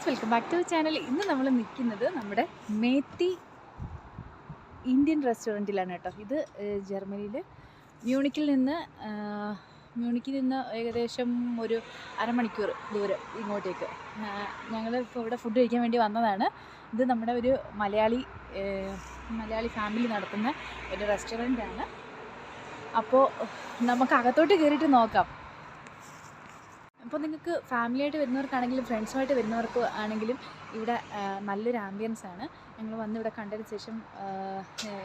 Friends welcome back to channel. ഇന്ന് നമ്മൾ നിൽക്കുന്നത് നമ്മുടെ മേത്തി ഇന്ത്യൻ റെസ്റ്റോറന്റിലാണ് കേട്ടോ. ഇത് ജർമ്മനിയിൽ മ്യൂണിക്കിൽ നിന്ന് മ്യൂണിക്കിൽ നിന്ന് ഏകദേശം ഒരു അരമണിക്കൂർ ദൂരം ഇങ്ങോട്ടേക്ക്. ഞങ്ങൾ ഇപ്പോൾ ഇവിടെ ഫുഡ് കഴിക്കാൻ വേണ്ടി വന്നതാണ്. ഇത് നമ്മുടെ ഒരു മലയാളി മലയാളി ഫാമിലി നടത്തുന്ന ഒരു റെസ്റ്റോറന്റാണ് അപ്പോൾ നമുക്ക് അകത്തോട്ട് കയറിയിട്ട് നോക്കാം. അപ്പോൾ നിങ്ങൾക്ക് ഫാമിലിയായിട്ട് വരുന്നവർക്കാണെങ്കിലും ഫ്രണ്ട്സുമായിട്ട് വരുന്നവർക്ക് ആണെങ്കിലും ഇവിടെ നല്ലൊരു ആംബിയൻസ് ആണ്. ഞങ്ങൾ വന്ന് ഇവിടെ കണ്ടതിന് ശേഷം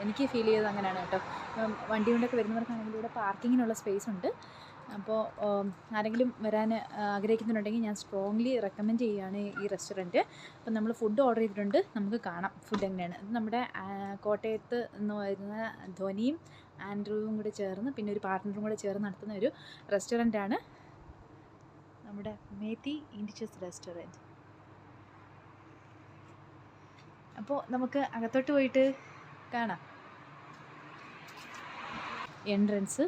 എനിക്ക് ഫീൽ ചെയ്തത് അങ്ങനെയാണ് കേട്ടോ. വണ്ടി കൊണ്ടൊക്കെ വരുന്നവർക്കാണെങ്കിലും ഇവിടെ പാർക്കിങ്ങിനുള്ള സ്പേസ് ഉണ്ട്. അപ്പോൾ ആരെങ്കിലും വരാൻ ആഗ്രഹിക്കുന്നുണ്ടെങ്കിൽ ഞാൻ സ്ട്രോങ്ലി റെക്കമെൻഡ് ചെയ്യുകയാണ് ഈ റെസ്റ്റോറന്റ് അപ്പോൾ നമ്മൾ ഫുഡ് ഓർഡർ ചെയ്തിട്ടുണ്ട്. നമുക്ക് കാണാം ഫുഡ് എങ്ങനെയാണ്. നമ്മുടെ കോട്ടയത്ത് നിന്ന് വരുന്ന ധ്വനിയും ആൻഡ്രൂവും കൂടെ ചേർന്ന് പിന്നെ ഒരു പാർട്ട്ണറും കൂടെ ചേർന്ന് നടത്തുന്ന ഒരു റെസ്റ്റോറന്റാണ് നമ്മുടെ മേത്തി ഇൻഡിച്ചസ് റെസ്റ്റോറന്റ്. അപ്പോൾ നമുക്ക് അകത്തോട്ട് പോയിട്ട് കാണാം. എൻട്രൻസ്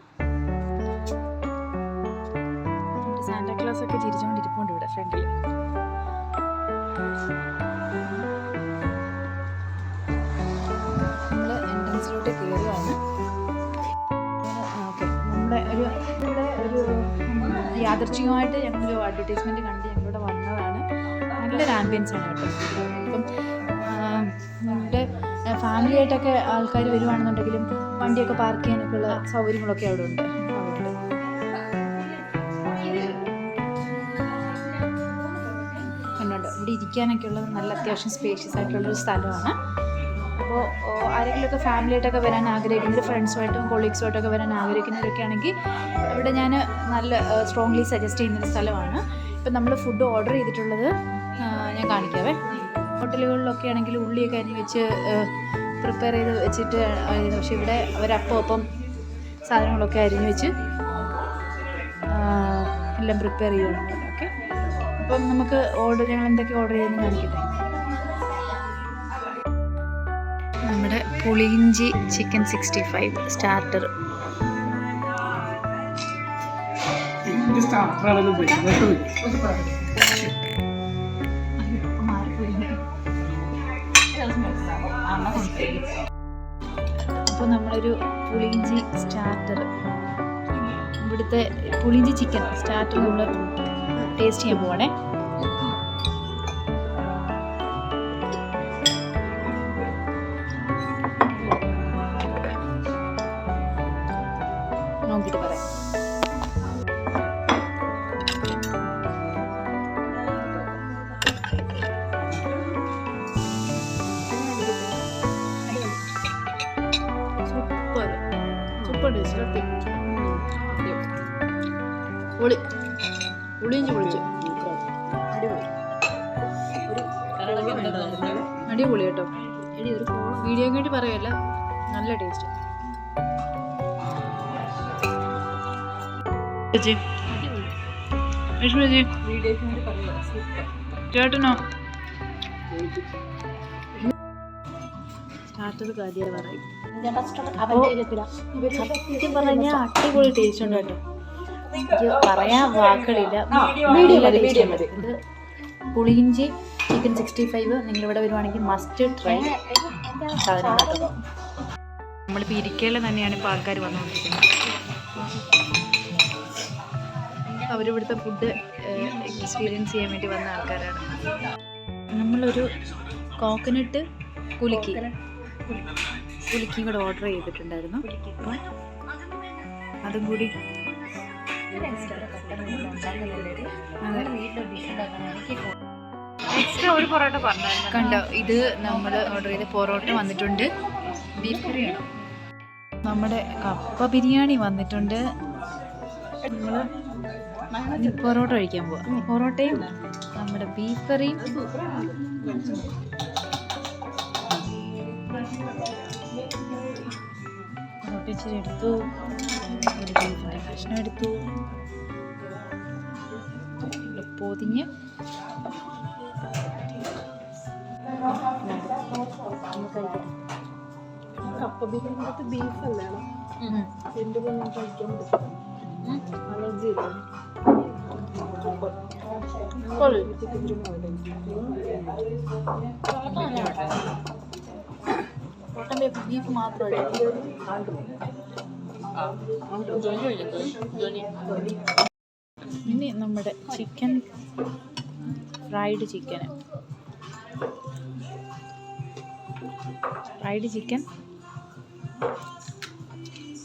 സാന്റാക്ലോസ് ഒക്കെ ചിരിച്ചുകൊണ്ടിരിപ്പുണ്ട് ഇവിടെ ഫ്രണ്ടിൽ നമ്മൾ നമ്മുടെ ഒരു ഒരു ഉം, യാദൃച്ഛികമായിട്ട് ഞങ്ങളൊരു അഡ്വർടൈസ്മെന്റ് കണ്ട് ഞങ്ങളിവിടെ വന്നതാണ്. നല്ലൊരു ആംബിയൻസ് ആണ് കേട്ടോ. ഇപ്പം ഞങ്ങളുടെ ഫാമിലി ആയിട്ടൊക്കെ ആൾക്കാർ വരുവാണെന്നുണ്ടെങ്കിലും വണ്ടിയൊക്കെ പാർക്ക് ചെയ്യാനൊക്കെ ഉള്ള സൗകര്യങ്ങളൊക്കെ അവിടെ ഉണ്ട്. കണ്ടുണ്ട് ഇവിടെ ഇരിക്കാനൊക്കെ ഉള്ള നല്ല അത്യാവശ്യം സ്പേഷ്യസ് ആയിട്ടുള്ളൊരു സ്ഥലമാണ്. അപ്പോൾ ആരെങ്കിലുമൊക്കെ ഫാമിലിയായിട്ടൊക്കെ വരാൻ ആഗ്രഹിക്കുന്നവർ ഫ്രണ്ട്സുമായിട്ടും കൊളീഗ്സുമായിട്ടൊക്കെ വരാൻ ആഗ്രഹിക്കുന്നവരൊക്കെ ആണെങ്കിൽ ഇവിടെ ഞാൻ നല്ല സ്ട്രോങ്ലി സജസ്റ്റ് ചെയ്യുന്നൊരു സ്ഥലമാണ്. ഇപ്പം നമ്മൾ ഫുഡ് ഓർഡർ ചെയ്തിട്ടുള്ളത് ഞാൻ കാണിക്കാവേ. ഹോട്ടലുകളിലൊക്കെ ആണെങ്കിൽ ഉള്ളിയൊക്കെ അരിഞ്ഞ് വെച്ച് പ്രിപ്പയർ ചെയ്ത് വെച്ചിട്ട് പക്ഷെ പക്ഷേ ഇവിടെ അവരപ്പം അപ്പം സാധനങ്ങളൊക്കെ അരിഞ്ഞ് വെച്ച് എല്ലാം പ്രിപ്പയർ ചെയ്യുന്നുണ്ട് ഓക്കെ? അപ്പം നമുക്ക് ഓർഡർ ഞങ്ങൾ എന്തൊക്കെ ഓർഡർ ചെയ്യുന്നത് കാണിക്കട്ടെ? നമ്മുടെ പുളിയിഞ്ചി ചിക്കൻ സിക്സ്റ്റി ഫൈവ് സ്റ്റാർട്ടർ. അപ്പോൾ നമ്മളൊരു പുളിയിഞ്ചി സ്റ്റാർട്ടർ. ഇവിടുത്തെ പുളിയിഞ്ചി ചിക്കൻ സ്റ്റാർട്ടർ നമ്മൾ ടേസ്റ്റ് ചെയ്യാൻ പോവാണേ. പൊളി. പുളിയിഞ്ചി പൊളിച്ചു. അടിപൊളി. അടിപൊളി കേട്ടോ. വീഡിയോ വേണ്ടി പറയല്ല. നല്ല ടേസ്റ്റ് ചേട്ടനോ? സ്റ്റാർട്ടർ കാര്യം പറയും സത്യം പറഞ്ഞാൽ അടിപൊളി ടേസ്റ്റ് ഉണ്ട് കേട്ടോ. എനിക്ക് പറയാൻ വാക്കുകളില്ല. വീഡിയോ വീഡിയോ മതി ഇത് പുളിയിഞ്ചി ചിക്കൻ സിക്സ്റ്റി ഫൈവ് നിങ്ങളിവിടെ വരുവാണെങ്കിൽ മസ്റ്റ് ട്രൈ സാധനം? നമ്മളിപ്പോൾ ഇരിക്കയിൽ തന്നെയാണ് ഇപ്പോൾ ആൾക്കാർ വന്നുകൊണ്ടിരിക്കുന്നത്. അവരിവിടുത്തെ ഫുഡ് എക്സ്പീരിയൻസ് ചെയ്യാൻ വേണ്ടി വന്ന ആൾക്കാരാണ്. നമ്മളൊരു കോക്കനട്ട് കുലുക്കി കുലുക്കിയും കൂടെ ഓർഡർ ചെയ്തിട്ടുണ്ടായിരുന്നു. അപ്പം അതും കൂടി എക്സ്ട്രാ ഒരു പൊറോട്ട പറഞ്ഞു കണ്ടോ ഇത് നമ്മൾ ഓർഡർ ചെയ്ത പൊറോട്ട വന്നിട്ടുണ്ട്. ബീഫ് കറിയാണ് നമ്മുടെ കപ്പ ബിരിയാണി വന്നിട്ടുണ്ട്. നമ്മൾ പൊറോട്ട കഴിക്കാൻ പോവാം. പൊറോട്ടയും നമ്മുടെ ബീഫ് കറിയും ഇച്ചിരി എടുത്തു. ഒരു ബീഫിന്റെ കഷ്ണം എടുത്തു. പൊതിഞ്ഞ്. കപ്പ ബീഫിനകത്ത് ബീഫ് അല്ലേ? എന്റെ പൊന്നും കഴിക്കാൻ പറ്റും അലർജി ഇല്ല ചിക്കൻ ഇനി നമ്മുടെ chicken fried chicken. Fried chicken.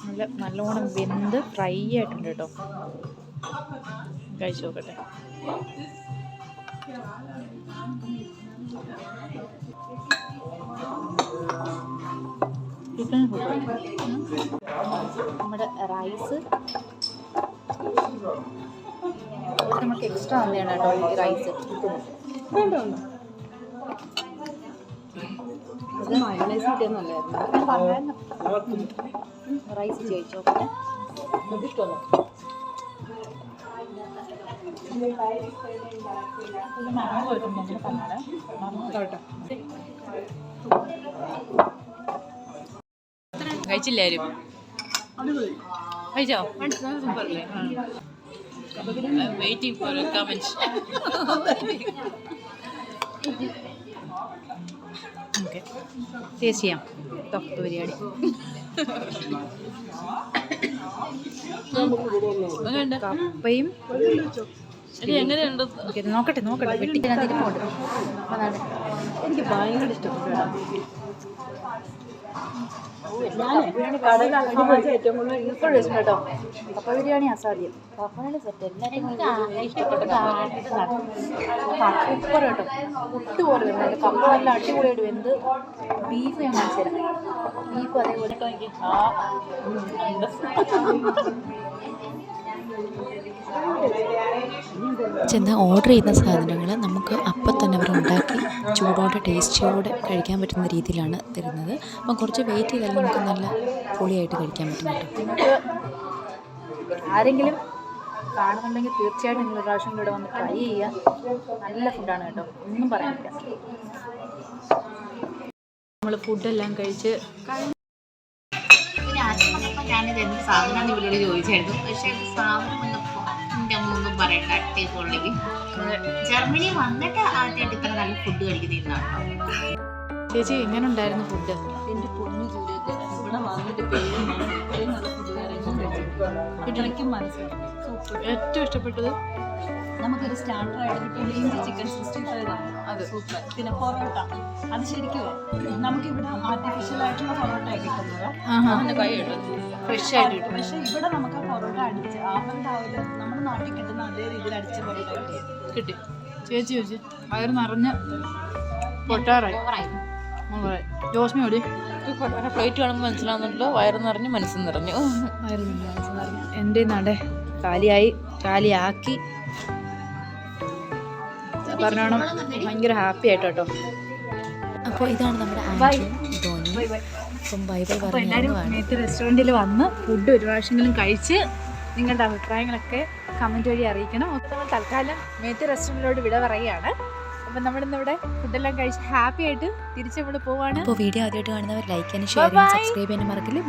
നല്ല നല്ലോണം വെന്ത് ഫ്രൈ ആയിട്ടുണ്ട് കേട്ടോ. കഴിച്ചു നോക്കട്ടെ. നമ്മുടെ റൈസ് നമുക്ക് എക്സ്ട്രാ തന്നെയാണ് കേട്ടോ ഈ റൈസ് അത് മയോണൈസ് കിട്ടിയെന്നല്ലായിരുന്നു റൈസ് ചോദിച്ചു നോക്കട്ടെ ഇഷ്ടമല്ല കഴിച്ചില്ലാരും. കഴിച്ചോ? സൂപ്പറല്ലേ waiting for comment okay. Taste ചെയ്യാം. തൊക്ക ബിരിയാണി. കപ്പയും എങ്ങനെയുണ്ട്? നോക്കട്ടെ നോക്കട്ടെ. വെട്ടിക്കതിന് പോണ്ട് അതാണ്. എനിക്ക് ഭയങ്കര ഇഷ്ടപ്പെട്ടു കടയിൽ ഏറ്റവും ബിരിയാണി അസാധ്യം കപ്പ നല്ല സെറ്റ് എല്ലാവരും ഇഷ്ടപ്പെട്ട കേട്ടോ ഒട്ടും പോലെ വരുന്നത് കപ്പ നല്ല അടിപൊളിയായിട്ട് വെന്ത് ബീഫ് ഞാൻ കാണിച്ചു ബീഫ് അതേപോലെ ചെന്ന് ഓർഡർ ചെയ്യുന്ന സാധനങ്ങൾ നമുക്ക് ചൂടോടെ ടേസ്റ്റിയോടെ കഴിക്കാൻ പറ്റുന്ന രീതിയിലാണ് തരുന്നത്. അപ്പം കുറച്ച് വെയിറ്റ് ചെയ്താൽ നമുക്ക് നല്ല പൊളിയായിട്ട് കഴിക്കാൻ പറ്റും ആരെങ്കിലും കാണുന്നുണ്ടെങ്കിൽ തീർച്ചയായിട്ടും നിങ്ങൾ പ്രാവശ്യം ഇവിടെ വന്ന് ട്രൈ ചെയ്യുക. നല്ല ഫുഡാണ് കേട്ടോ. ഒന്നും പറയാനില്ല. നമ്മൾ ഫുഡെല്ലാം കഴിച്ച് ഞാനിത് എന്ത് സാധനമാണ് ഇവരോട് ചോദിച്ചായിരുന്നു. പക്ഷേ സാധനം പറയണ്ട അടിപൊളി. ജർമ്മനി വന്നിട്ട് ആദ്യമായിട്ട് ഇത്ര നല്ല ഫുഡ് കഴിക്കുന്നില്ല ചേച്ചി എങ്ങനെ ഉണ്ടായിരുന്നു ഫുഡ് എന്റെ പൊന്നു ജൂലിയറ്റ് ഇവിടെ വന്നിട്ട് പേര് ഇത്രയും നല്ല ഫുഡ് മനസ്സിലായി. സൂപ്പർ ഏറ്റവും ഇഷ്ടപ്പെട്ടത്? നമുക്കൊരു സ്റ്റാർട്ടർ ആയിട്ട് കിട്ടിയ ചിക്കൻ സിക്സ്റ്റി ഫൈവാണ് അത്. സൂപ്പർ. പിന്നെ പൊറോട്ട. അത് ശരിക്കും നമുക്കിവിടെ ആർട്ടിഫിഷ്യലായിട്ടുള്ള പൊറോട്ട കിട്ടുന്നത്. അതിന്റെ കൈ ഫ്രഷ് ആയിട്ട് കിട്ടും. പക്ഷെ ഇവിടെ നമുക്ക് ആ പൊറോട്ട അടിച്ച് അവരുടെ ആ ഒരു നമ്മുടെ നാട്ടിൽ കിട്ടുന്ന അതേ രീതിയിൽ അടിച്ച പൊറോട്ട കിട്ടി. കിട്ടി. ചേച്ചി ചേച്ചി. വയറ് നിറഞ്ഞ് പൊട്ടാറായി. ജോസ്മി ഓടി പ്ലേറ്റ് കാണുമ്പോൾ മനസ്സിലാവുന്നുണ്ടല്ലോ. വയറ് നിറഞ്ഞ് മനസ്സും നിറഞ്ഞു. വയറ് നിറഞ്ഞു എന്റെ നട? കാലിയായി. കാലിയാക്കി. പറഞ്ഞോണം. ഭയങ്കര ഹാപ്പി ആയിട്ടോ കേട്ടോ അപ്പോൾ ഇതാണ് നമ്മുടെ ആൻഡ്രു ധോനി അപ്പം ബൈ ബൈ അപ്പോൾ പറഞ്ഞു എല്ലാവരും മേത്ത് റെസ്റ്റോറന്റിൽ വന്ന് ഫുഡ് ഒരു പ്രാവശ്യമെങ്കിലും കഴിച്ച് നിങ്ങളുടെ അഭിപ്രായങ്ങളൊക്കെ കമന്റ് വഴി അറിയിക്കണം. അപ്പോൾ നമ്മൾ തൽക്കാലം മേത്തി റെസ്റ്റോറന്റിലോട് വിട പറയുകയാണ്. അപ്പം നമ്മളിന്നിവിടെ ഫുഡെല്ലാം കഴിച്ച് ഹാപ്പി ആയിട്ട് തിരിച്ച് നമ്മൾ പോവാണ്. അപ്പോൾ വീഡിയോ ആദ്യമായിട്ട് കാണുന്നവർ ലൈക്ക് ചെയ്യാനും ഷെയർ ചെയ്യാനും സബ്സ്ക്രൈബ് ചെയ്യാനും മറക്കില്ല.